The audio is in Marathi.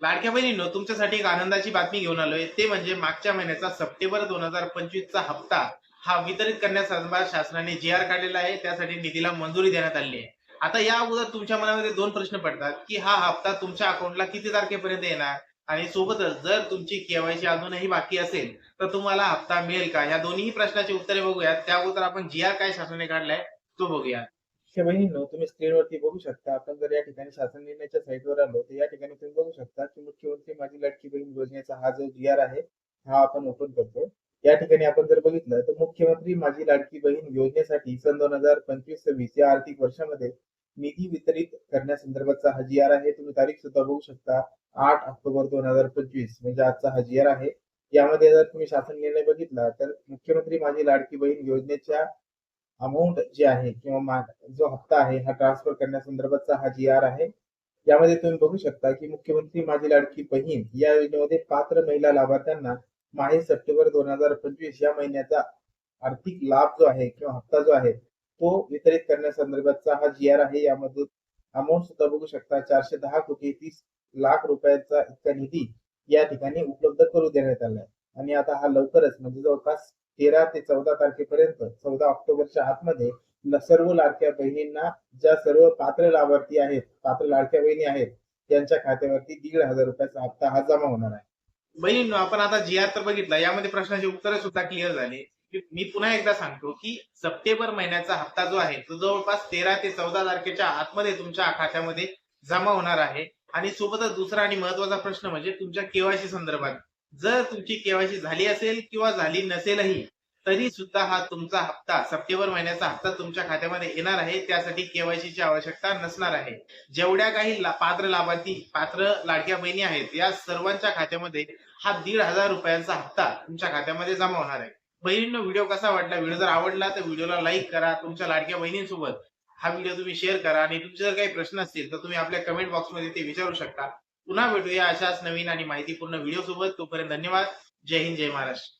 लाडक्या बहिणींनो तुमच्यासाठी एक आनंदाची बातमी घेऊन आलोय. ते म्हणजे मागच्या महिन्याचा सप्टेंबर दोन हजार पंचवीसचा हप्ता हा वितरित करण्यासंदर्भात शासनाने जी आर काढलेला आहे त्यासाठी निधीला मंजुरी देण्यात आली आहे. आता या अगोदर तुमच्या मनामध्ये दोन प्रश्न पडतात की हा हप्ता तुमच्या अकाउंटला किती तारखेपर्यंत येणार? आणि सोबतच जर तुमची केवायसी अजूनही बाकी असेल तर तुम्हाला हप्ता मिळेल का? या दोन्ही प्रश्नाची उत्तरे बघूयात. त्या अगोदर आपण जी आर काय शासनाने काढलाय तो बघूया हे बहिणींनो तुम्ही स्क्रीनवरती बघू शकता आपण जर या ठिकाणी शासन निर्णयाच्या साईटवर आलो तर या ठिकाणी तुम्ही बघू शकता की मुख्यमंत्री माझी लाडकी बहीण योजनेचा हा जो जी आर आहे हा आपण ओपन करतो या ठिकाणी आपण जर बघितलं तर मुख्यमंत्री माझी लाडकी बहीण योजनेसाठी सन दोन हजार पंचवीस सव्वीस या आर्थिक वर्षामध्ये निधी वितरित करण्यासंदर्भातचा हा जी आर आहे. तुम्ही तारीख सुद्धा बघू शकता आठ ऑक्टोबर दोन हजार पंचवीस म्हणजे आजचा हा जी आर आहे. यामध्ये जर तुम्ही शासन निर्णय बघितला तर मुख्यमंत्री माझी लाडकी बहीण योजनेच्या अमाऊंट जे आहे किंवा जो हप्ता आहे हा ट्रान्सफर करण्यासंदर्भातचा हा जी आर आहे. यामध्ये तुम्ही बघू शकता की मुख्यमंत्री माझी लाडकी बहीण या योजनेमध्ये पात्र महिला लाभार्थ्यांना माहे सप्टेंबर दोन हजार पंचवीस या महिन्याचा आर्थिक लाभ जो आहे किंवा हप्ता जो आहे तो वितरित करण्यासंदर्भातचा हा जी आर आहे. यामध्ये अमाऊंट सुद्धा बघू शकता चारशे दहा कोटी तीस लाख रुपयाचा इतका निधी या ठिकाणी उपलब्ध करू देण्यात आलाय आणि आता हा लवकरच म्हणजे जवळपास तेरा ते चौदा तारखेपर्यंत चौदा ऑक्टोबरच्या आतमध्ये सर्व लाडक्या बहिणींना ज्या सर्व पात्र लाभार्थी आहेत पात्र लाडक्या बहिणी आहेत त्यांच्या खात्यावरती दीड हजार रुपयाचा हप्ता हा जमा होणार आहे. बहिणींनो आपण आता जी आर तर बघितला यामध्ये प्रश्नाची उत्तरे सुद्धा क्लिअर झाली. मी पुन्हा एकदा सांगतो की सप्टेंबर महिन्याचा हप्ता जो आहे तो जवळपास तेरा ते चौदा तारखेच्या आतमध्ये तुमच्या खात्यामध्ये जमा होणार आहे. आणि सोबतच दुसरा आणि महत्त्वाचा प्रश्न म्हणजे तुमच्या केवायसी संदर्भात. जर तुमची केवायसी झाली असेल किंवा झाली नसेलही तरी सुद्धा हा तुमचा हप्ता सप्टेंबर महिन्याचा हप्ता तुमच्या खात्यामध्ये येणार आहे. त्यासाठी केवायसी ची आवश्यकता नसणार आहे. जेवढ्या काही ला- पात्र लाभार्थी पात्र लाडक्या बहिणी आहेत या सर्वांच्या खात्यामध्ये हा दीड हजार रुपयांचा हप्ता तुमच्या खात्यामध्ये जमा होणार आहे. बहिणींनो व्हिडिओ कसा वाटला? व्हिडिओ जर आवडला तर व्हिडिओला लाईक करा. तुमच्या लाडक्या बहिणींसोबत हा व्हिडिओ तुम्ही शेअर करा. आणि तुमचे जर काही प्रश्न असतील तर तुम्ही आपल्या कमेंट बॉक्समध्ये ते विचारू शकता. पुन्हा भेटूया अशाच नवीन आणि माहितीपूर्ण व्हिडिओ सोबत. तोपर्यंत धन्यवाद. जय हिंद जय महाराष्ट्र.